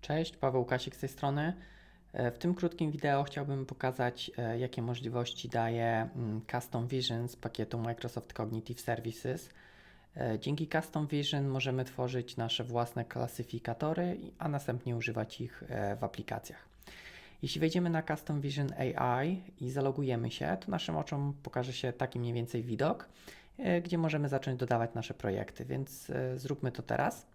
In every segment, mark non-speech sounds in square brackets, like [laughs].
Cześć, Paweł Kasik z tej strony. E, W tym krótkim wideo chciałbym pokazać, e, jakie możliwości daje mm, Custom Vision z pakietu Microsoft Cognitive Services. E, Dzięki Custom Vision możemy tworzyć nasze własne klasyfikatory, a następnie używać ich w aplikacjach. Jeśli wejdziemy na Custom Vision AI i zalogujemy się, to naszym oczom pokaże się taki mniej więcej widok, gdzie możemy zacząć dodawać nasze projekty, więc zróbmy to teraz.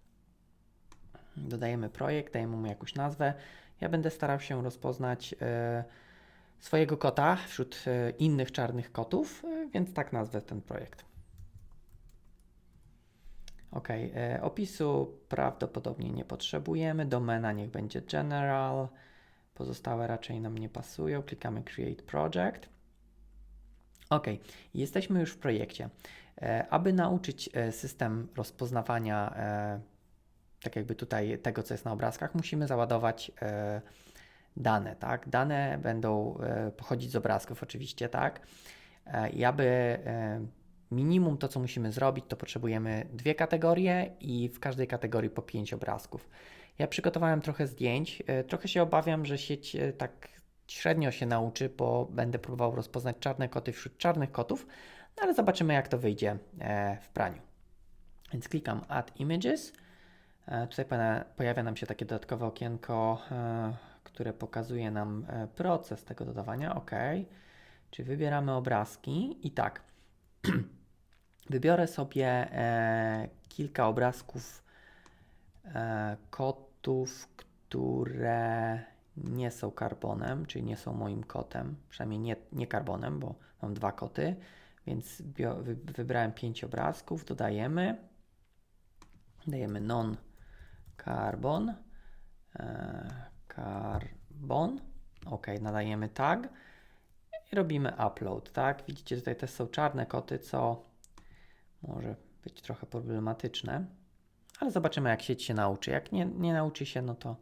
Dodajemy projekt, dajemy mu jakąś nazwę. Ja będę starał się rozpoznać e, swojego kota wśród e, innych czarnych kotów, e, więc tak nazwę ten projekt. Ok, opisu prawdopodobnie nie potrzebujemy. Domena niech będzie general. Pozostałe raczej nam nie pasują. Klikamy Create Project. Ok, jesteśmy już w projekcie. Aby nauczyć system rozpoznawania tak jakby tutaj tego, co jest na obrazkach, musimy załadować e, dane, tak? Dane będą e, pochodzić z obrazków oczywiście, tak? E, I aby minimum to, co musimy zrobić, to potrzebujemy dwie kategorie i w każdej kategorii po pięć obrazków. Ja przygotowałem trochę zdjęć, trochę się obawiam, że sieć tak średnio się nauczy, bo będę próbował rozpoznać czarne koty wśród czarnych kotów, no ale zobaczymy, jak to wyjdzie w praniu. Więc klikam Add Images. E, Tutaj pojawia nam się takie dodatkowe okienko, e, które pokazuje nam e, proces tego dodawania. OK. Czyli wybieramy obrazki i tak. [clears throat] Wybiorę sobie kilka obrazków kotów, które nie są karbonem, czyli nie są moim kotem, przynajmniej nie, nie karbonem, bo mam dwa koty, więc wybrałem pięć obrazków, dodajemy, dajemy non carbon, e, carbon, ok, nadajemy tag i robimy upload, tak? Widzicie, tutaj też są czarne koty, co może być trochę problematyczne, ale zobaczymy, jak sieć się nauczy. Jak nie, nie nauczy się, no to,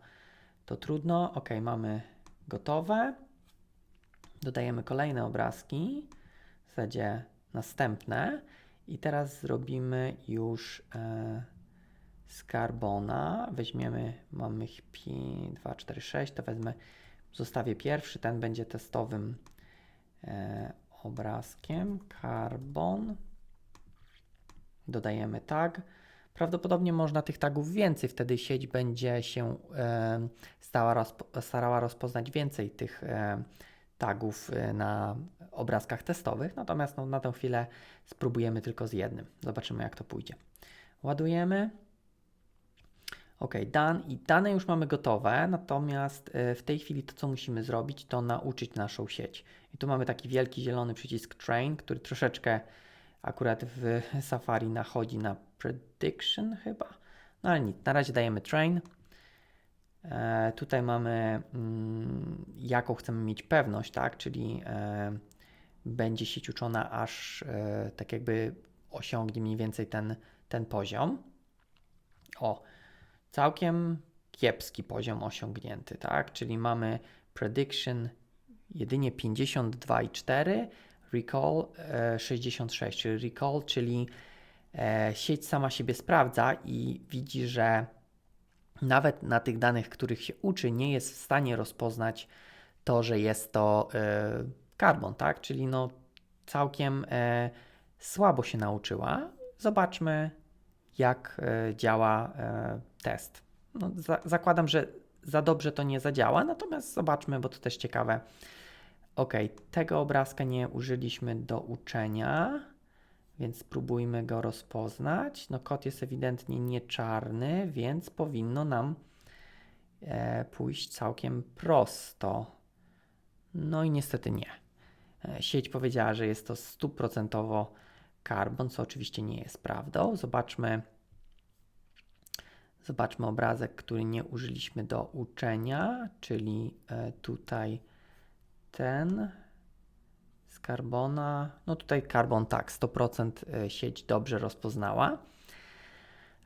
to trudno. Ok, mamy gotowe. Dodajemy kolejne obrazki, w zasadzie następne i teraz zrobimy już e, z carbona. Weźmiemy, mamy ich 5, 2, 4, 6, to wezmę, zostawię pierwszy, ten będzie testowym e, obrazkiem. Carbon. Dodajemy tag. Prawdopodobnie można tych tagów więcej, wtedy sieć będzie się e, stała rozpo, starała rozpoznać więcej tych e, tagów e, na obrazkach testowych. Natomiast no, na tę chwilę spróbujemy tylko z jednym. Zobaczymy, jak to pójdzie. Ładujemy. Ok, done. I dane już mamy gotowe, natomiast e, w tej chwili to, co musimy zrobić, to nauczyć naszą sieć. I tu mamy taki wielki zielony przycisk Train, który troszeczkę akurat w [laughs] Safari nachodzi na Prediction chyba. No ale nic, na razie dajemy Train. E, tutaj mamy mm, jaką chcemy mieć pewność, tak? Czyli e, będzie sieć uczona aż e, tak jakby osiągnie mniej więcej ten, ten poziom. O, całkiem kiepski poziom osiągnięty, tak? Czyli mamy prediction jedynie 52,4, recall e, 66, czyli recall, czyli e, sieć sama siebie sprawdza i widzi, że nawet na tych danych, których się uczy, nie jest w stanie rozpoznać to, że jest to e, tak? Czyli no całkiem e, słabo się nauczyła. Zobaczmy, jak e, działa e, test. No, za, zakładam, że za dobrze to nie zadziała, natomiast zobaczmy, bo to też ciekawe. Ok, tego obrazka nie użyliśmy do uczenia, więc spróbujmy go rozpoznać. No, kot jest ewidentnie nie czarny, więc powinno nam e, pójść całkiem prosto. No i niestety nie. E, Sieć powiedziała, że jest to stuprocentowo karbon, co oczywiście nie jest prawdą. Zobaczmy, zobaczmy obrazek, który nie użyliśmy do uczenia, czyli e, tutaj ten z karbona. No tutaj karbon tak, 100% e, sieć dobrze rozpoznała.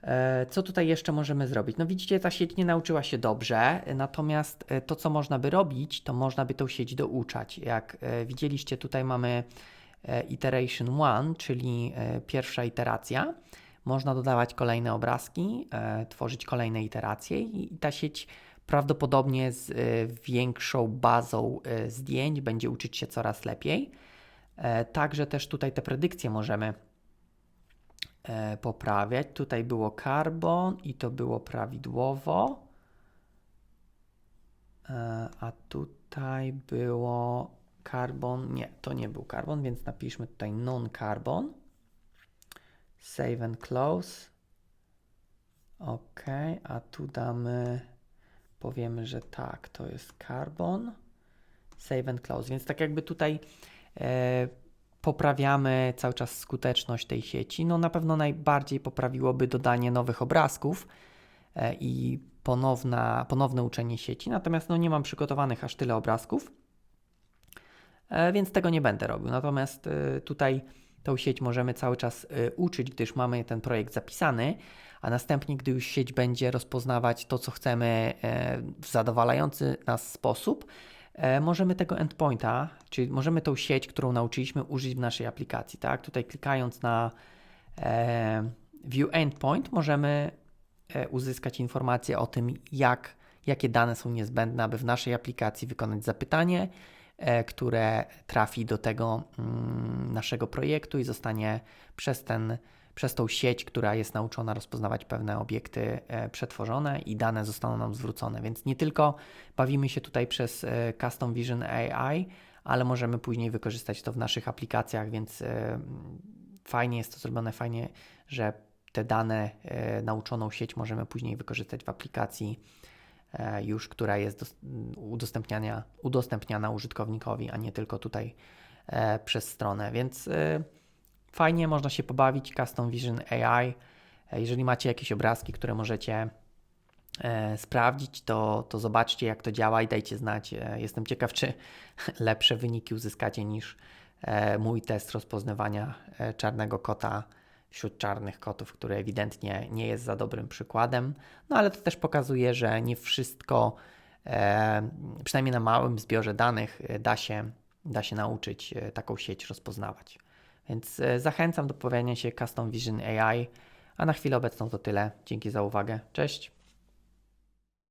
E, Co tutaj jeszcze możemy zrobić? No widzicie, ta sieć nie nauczyła się dobrze, natomiast to, co można by robić, to można by tą sieć douczać. Jak widzieliście, tutaj mamy iteration one, czyli e, pierwsza iteracja. Można dodawać kolejne obrazki, e, tworzyć kolejne iteracje i ta sieć prawdopodobnie z większą bazą zdjęć będzie uczyć się coraz lepiej. E, Także też tutaj te predykcje możemy e, poprawiać. Tutaj było carbon i to było prawidłowo. E, A tutaj było carbon. Nie, to nie był carbon, więc napiszmy tutaj non-carbon. Save and close. Ok, a tu damy, powiemy, że tak, to jest carbon. Save and close. Więc tak jakby tutaj e, poprawiamy cały czas skuteczność tej sieci. No na pewno najbardziej poprawiłoby dodanie nowych obrazków e, i ponowna, ponowne uczenie sieci. Natomiast no nie mam przygotowanych aż tyle obrazków, więc tego nie będę robił. Natomiast e, tutaj tą sieć możemy cały czas e, uczyć, gdyż mamy ten projekt zapisany, a następnie, gdy już sieć będzie rozpoznawać to, co chcemy e, w zadowalający nas sposób, e, możemy tego endpointa, czyli możemy tą sieć, którą nauczyliśmy, użyć w naszej aplikacji. Tak? Tutaj klikając na e, View Endpoint, możemy e, uzyskać informacje o tym, jak, jakie dane są niezbędne, aby w naszej aplikacji wykonać zapytanie, e, które trafi do tego mm, naszego projektu i zostanie przez, ten, przez tą sieć, która jest nauczona rozpoznawać pewne obiekty, e, przetworzone i dane zostaną nam zwrócone. Więc nie tylko bawimy się tutaj przez e, Custom Vision AI, ale możemy później wykorzystać to w naszych aplikacjach, więc e, fajnie jest to zrobione, fajnie, że te dane, e, nauczoną sieć możemy później wykorzystać w aplikacji e, już, która jest dos- udostępniania, udostępniana użytkownikowi, a nie tylko tutaj e, przez stronę. Więc e, fajnie można się pobawić Custom Vision AI. E, Jeżeli macie jakieś obrazki, które możecie e, sprawdzić, to, to zobaczcie, jak to działa i dajcie znać. E, Jestem ciekaw, czy [laughs] lepsze wyniki uzyskacie niż e, mój test rozpoznawania e, czarnego kota wśród czarnych kotów, który ewidentnie nie jest za dobrym przykładem. No ale to też pokazuje, że nie wszystko, e, przynajmniej na małym zbiorze danych, e, da się, da się nauczyć e, taką sieć rozpoznawać. Więc e, zachęcam do pojawienia się Custom Vision AI. A na chwilę obecną to tyle. Dzięki za uwagę. Cześć.